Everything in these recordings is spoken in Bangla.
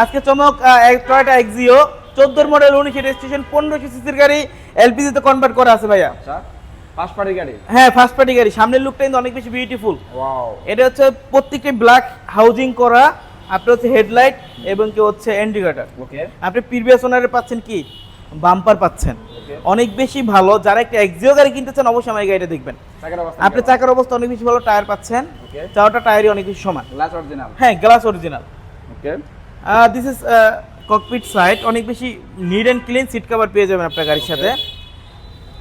আজকে চমক টয়টা এক্সিও চোদ্দোর মডেল উনিশ রেজিস্ট্রেশন পনেরোশো সিসির গাড়ি এলপিজি তে কনভার্ট করা আছে ভাইয়া। আচ্ছা ফার্স্ট পার্টি গাড়ি? হ্যাঁ ফার্স্ট পার্টি গাড়ি। সামনের লুকটা কিন্তু অনেক বেশি বিউটিফুল ওয়াও এটা হচ্ছে প্রত্যেকটি ব্ল্যাক হাউজিং করা আপনার হচ্ছে হেডলাইট এবং কি হচ্ছে ইন্ডিকেটার ওকে আপনি প্রিভিয়াস ওনারে পাচ্ছেন কি? বাম্পার পাচ্ছেন। অনেক বেশি ভালো। যারা একটা এক্সিও গাড়ি কিনতে চান অবশ্যই আমার গাড়িটা দেখবেন। চাকার অবস্থা আপনি চাকার অবস্থা অনেক বেশি ভালো টায়ার পাচ্ছেন। চারটা টায়ারই অনেক বেশি সমান। গ্লাস অরিজিনাল হ্যাঁ glass original okay this is cockpit side অনেক বেশি neat and clean seat cover পেয়ে যাবেন আপনার গাড়ির সাথে।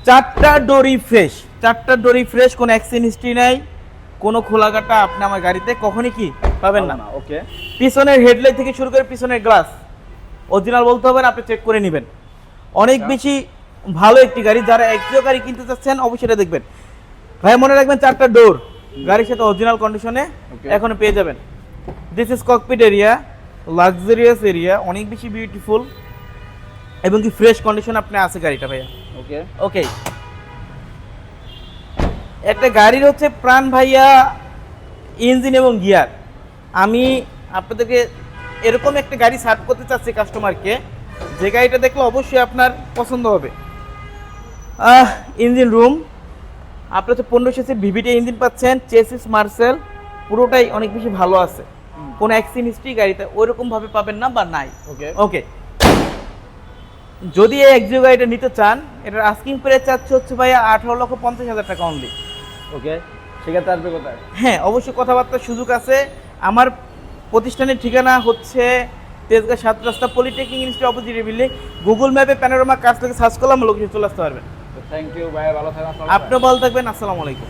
চারটা ডোরি ফ্রেশ চারটা ডোরি ফ্রেশ কোনো অ্যাক্সিডেন্ট হিস্ট্রি নাই। কোনো খোলাঘাটা আপনি আমার গাড়িতে কখনই কি পাবেন না। ওকে পিছনের হেডলাইট থেকে শুরু করে পিছনের গ্লাস অরিজিনাল বলতে হবে না আপনি চেক করে নেবেন। অনেক আচ্ছা। বেশি ভালো একটি গাড়ি যারা একটিও গাড়ি কিনতে চাচ্ছেন অবশ্যই এটা দেখবেন। ভাই মনে রাখবেন চারটা ডোর গাড়ির সাথে অরিজিনাল কন্ডিশনে. এখনও পেয়ে যাবেন। This is cockpit area luxurious area অনেক বেশি বিউটিফুল এবং কি ফ্রেশ কন্ডিশন আপনি আছে গাড়িটা ভাইয়া? ওকে ওকে একটা গাড়ির হচ্ছে প্রাণ ভাইয়া ইঞ্জিন এবং গিয়ার আমি আপনাদেরকে এরকম একটা গাড়ি সার্ভ করতে চাচ্ছি কাস্টমারকে যে গাড়িটা দেখলে অবশ্যই আপনার পছন্দ হবে। ইঞ্জিন রুম আপনার হচ্ছে পনেরো সিসির ভিভিটি ইঞ্জিন পাচ্ছেন চেসিস মার্সেল পুরোটাই অনেক বেশি ভালো আছে। কোনো অ্যাক্সিডেন্ট হিস্ট্রি গাড়িতে ওইরকমভাবে পাবেন না বা নাই। ওকে ওকে যদি এই এক্সিও গাড়িটা নিতে চান এটার আস্কিং প্রাইস চাচ্ছে হচ্ছে ভাইয়া আঠারো লক্ষ পঞ্চাশ হাজার টাকা অনলি ওকে সেক্ষেত্রে আসবে কোথায়? হ্যাঁ অবশ্যই কথাবার্তার সুযোগ আছে। আমার প্রতিষ্ঠানের ঠিকানা হচ্ছে তেজগাঁ সাত রাস্তা polytechnic institute opposite building Google ম্যাপে প্যানোরামা কাজ থেকে সার্চ করলাম লোকেশন চলে আসতে পারবেন। থ্যাংক ইউ ভাই ভালো থাকেন আপনিও ভালো থাকবেন। আসসালামু আলাইকুম।